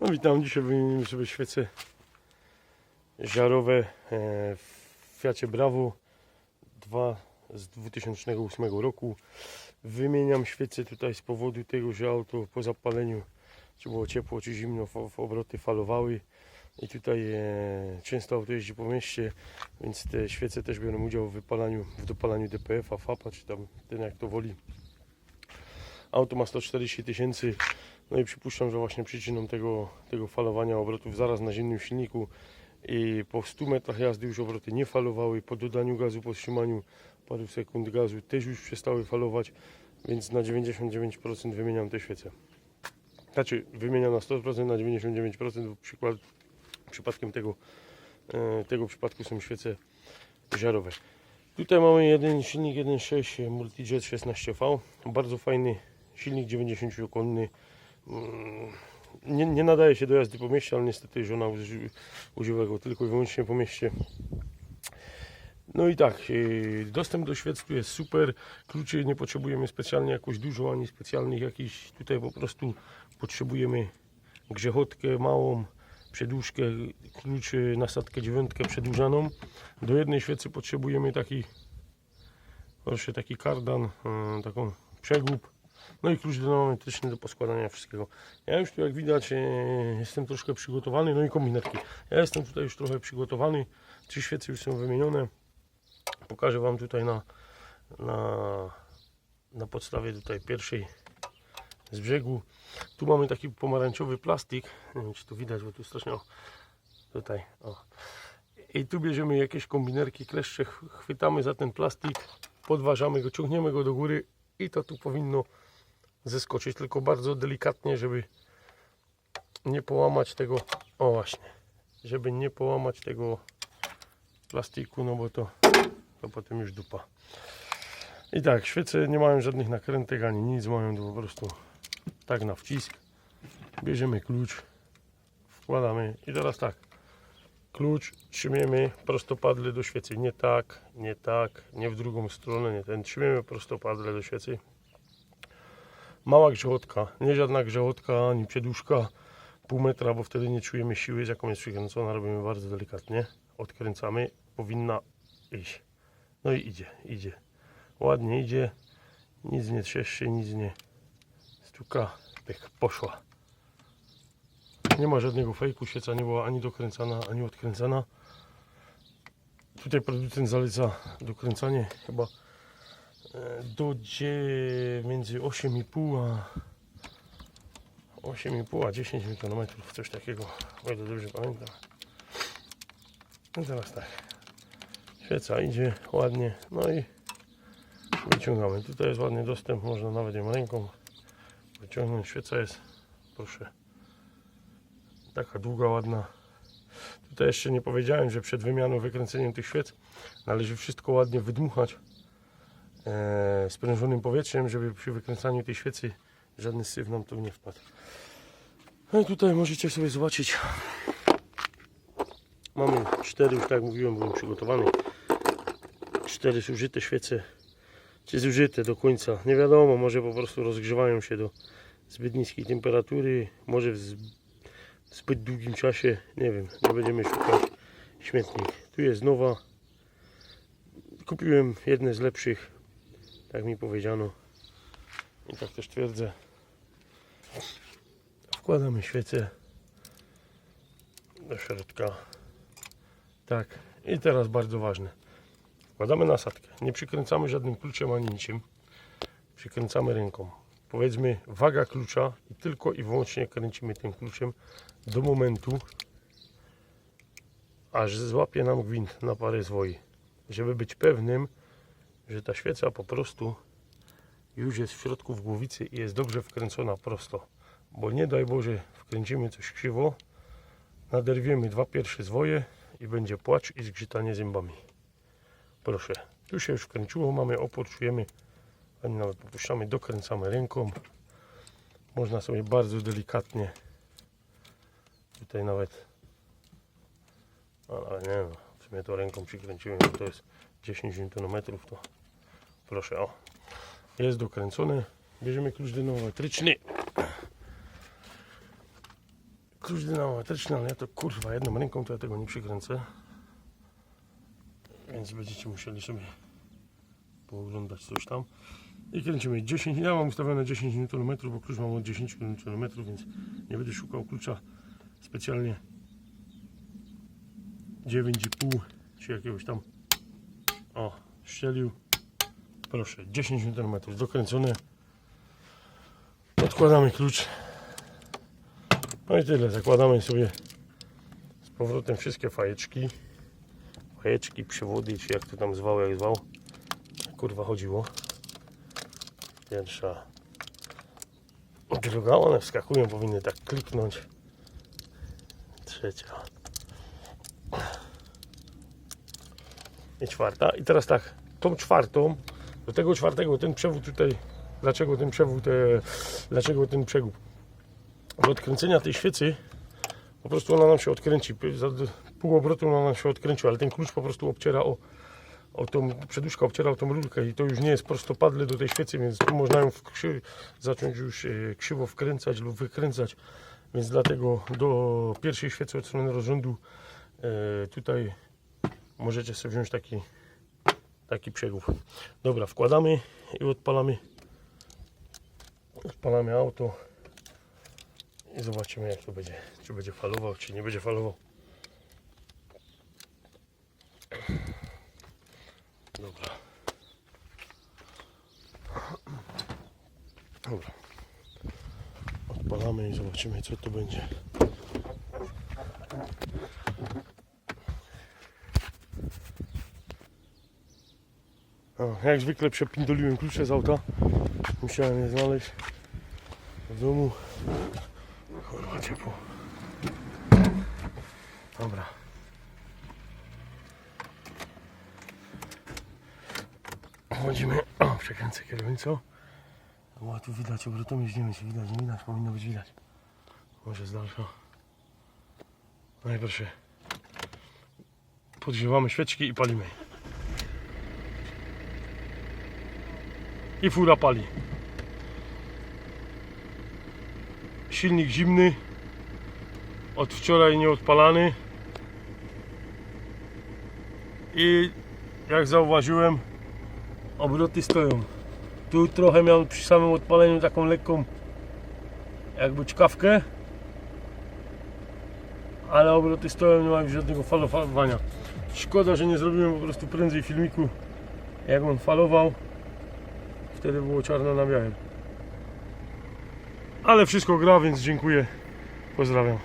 No witam, dzisiaj wymienimy sobie świece żarowe e, w Fiacie Bravo 2 z 2008 roku. Wymieniam świece tutaj z powodu tego, że auto po zapaleniu, czy było ciepło, czy zimno, w obroty falowały. I tutaj e, często auto jeździ po mieście, więc te świece też biorą udział w wypalaniu, w dopalaniu DPF-a, FAP-a, czy tam ten jak to woli. Auto ma 140 tysięcy, no i przypuszczam, że właśnie przyczyną tego, tego falowania obrotów zaraz na zimnym silniku i po 100 metrach jazdy już obroty nie falowały, po dodaniu gazu, po wstrzymaniu paru sekund gazu też już przestały falować, więc na 99% wymieniam te świece. Znaczy wymieniam na 100% na 99%, bo przykład, przypadkiem tego, e, tego przypadku są świece żarowe. Tutaj mamy jeden silnik 1.6 Multijet 16V, bardzo fajny silnik 90-konny. Mm, Nie, nie nadaje się do jazdy po mieście, ale niestety żona uży, używa go tylko i wyłącznie po mieście. No i tak, yy, dostęp do świec tu jest super. Kluczy nie potrzebujemy specjalnie jakoś dużo, ani specjalnych jakichś. Tutaj po prostu potrzebujemy grzechotkę małą, przedłużkę, kluczy, nasadkę dziewiątkę przedłużaną. Do jednej świecy potrzebujemy taki, proszę, taki kardan, yy, taką przegub. No i klucz dynamometryczny do poskładania wszystkiego. Ja już tu jak widać e, jestem troszkę przygotowany, no i kombinerki. Ja jestem tutaj już trochę przygotowany. Trzy świece już są wymienione. Pokażę Wam tutaj na, na, na podstawie tutaj pierwszej z brzegu. Tu mamy taki pomarańczowy plastik. Nie wiem czy tu widać, bo tu strasznie o, tutaj. O. I tu bierzemy jakieś kombinerki, kleszcze, ch- chwytamy za ten plastik, podważamy go, ciągniemy go do góry i to tu powinno zeskoczyć, tylko bardzo delikatnie, żeby nie połamać tego, o właśnie, żeby nie połamać tego plastiku, no bo to, to potem już dupa. I tak, świece nie mają żadnych nakrętek ani nic, mają to po prostu tak na wcisk. Bierzemy klucz, wkładamy i teraz tak, klucz trzymiemy prostopadle do świecy, nie tak, nie tak, nie w drugą stronę, nie ten, trzymiemy prostopadle do świecy mała grzechotka, nie żadna grzechotka ani przedłużka pół metra, bo wtedy nie czujemy siły, z jaką jest przykręcona, robimy bardzo delikatnie, odkręcamy, powinna iść. No i idzie, idzie. Ładnie idzie, nic nie trzeszczy, nic nie stuka, pyk, poszła. Nie ma żadnego fejku, świeca nie była ani dokręcana, ani odkręcana. Tutaj producent zaleca dokręcanie chyba e, do dzie- między 8,5 a 8,5 a 10 Nm, coś takiego, o ile dobrze pamiętam. No teraz tak, świeca idzie ładnie, no i wyciągamy. Tutaj jest ładny dostęp, można nawet ją ręką wyciągnąć. Świeca jest, proszę, taka długa, ładna. Tutaj jeszcze nie powiedziałem, że przed wymianą, wykręceniem tych świec należy wszystko ładnie wydmuchać sprężonym powietrzem, żeby przy wykręcaniu tej świecy żadny syf nam tu nie wpadł. No i tutaj możecie sobie zobaczyć. Mamy cztery, już tak jak mówiłem, byłem przygotowany. Cztery zużyte świece. Czy zużyte do końca? Nie wiadomo, może po prostu rozgrzewają się do zbyt niskiej temperatury, może w zbyt długim czasie, nie wiem, nie będziemy szukać śmietnik. Tu jest nowa. Kupiłem jedne z lepszych, tak mi powiedziano. I tak też twierdzę. Wkładamy świecę do środka. Tak. I teraz bardzo ważne. Wkładamy nasadkę. Nie przykręcamy żadnym kluczem ani niczym. Przykręcamy ręką. Powiedzmy waga klucza i tylko i wyłącznie kręcimy tym kluczem do momentu, aż złapie nam gwint na parę zwoi. Żeby być pewnym, że ta świeca po prostu już jest w środku w głowicy i jest dobrze wkręcona prosto. Bo nie daj Boże, wkręcimy coś krzywo, naderwiemy dwa pierwsze zwoje i będzie płacz i zgrzytanie zębami. Proszę, tu się już wkręciło, mamy opór, czujemy, ani nawet popuszczamy, dokręcamy ręką. Można sobie bardzo delikatnie tutaj nawet, ale nie wiem, w sumie to ręką przykręciłem, to jest 10 Nm, to proszę, o, jest dokręcone. Bierzemy klucz dynamometryczny. klucz dynamometryczny, ale ja to kurwa jedną ręką to ja tego nie przykręcę. Więc będziecie musieli sobie pooglądać coś tam. I kręcimy 10, ja mam ustawione 10 Nm, bo klucz mam od 10 Nm, więc nie będę szukał klucza specjalnie 9,5 czy jakiegoś tam o, szczelił proszę, 10 Nm dokręcone odkładamy klucz. No i tyle, zakładamy sobie z powrotem wszystkie fajeczki. Fajeczki, przewody, czy jak to tam zwał, jak zwał. Kurwa chodziło. Pierwsza. Druga, one wskakują, powinny tak kliknąć. Trzecia. I czwarta. I teraz tak, tą czwartą do tego czwartego ten przewód tutaj dlaczego ten przewód e, dlaczego ten przegub? Do odkręcenia tej świecy po prostu ona nam się odkręci. Za pół obrotu ona nam się odkręciła ale ten klucz po prostu obciera o, o tą przeduszka obciera o tą rurkę i to już nie jest prostopadle do tej świecy więc tu można ją krzy, zacząć już e, krzywo wkręcać lub wykręcać. Więc dlatego do pierwszej świecy od strony rozrządu e, tutaj możecie sobie wziąć taki taki przegub dobra wkładamy i odpalamy. Odpalamy auto i zobaczymy jak to będzie czy będzie falował czy nie będzie falował. Dobra. Dobra. Odpalamy i zobaczymy co to będzie O, jak zwykle przepindoliłem klucze z auta. Musiałem je znaleźć w domu. Kurwa ciepło. Dobra. Chodzimy. O, przekręcę kierownicą. O, tu widać nie wiem czy widać, nie widać, powinno być widać. Może z dalsza. No i. Podgrzewamy świeczki i palimy. I fura pali. Silnik zimny, od wczoraj nieodpalany i jak zauważyłem obroty stoją. Tu trochę miał przy samym odpaleniu taką lekką jakby czkawkę ale obroty stoją, nie ma już żadnego falowania. Szkoda, że nie zrobiłem po prostu prędzej filmiku jak on falował Wtedy było czarno na białym. Ale wszystko gra, więc dziękuję. Pozdrawiam.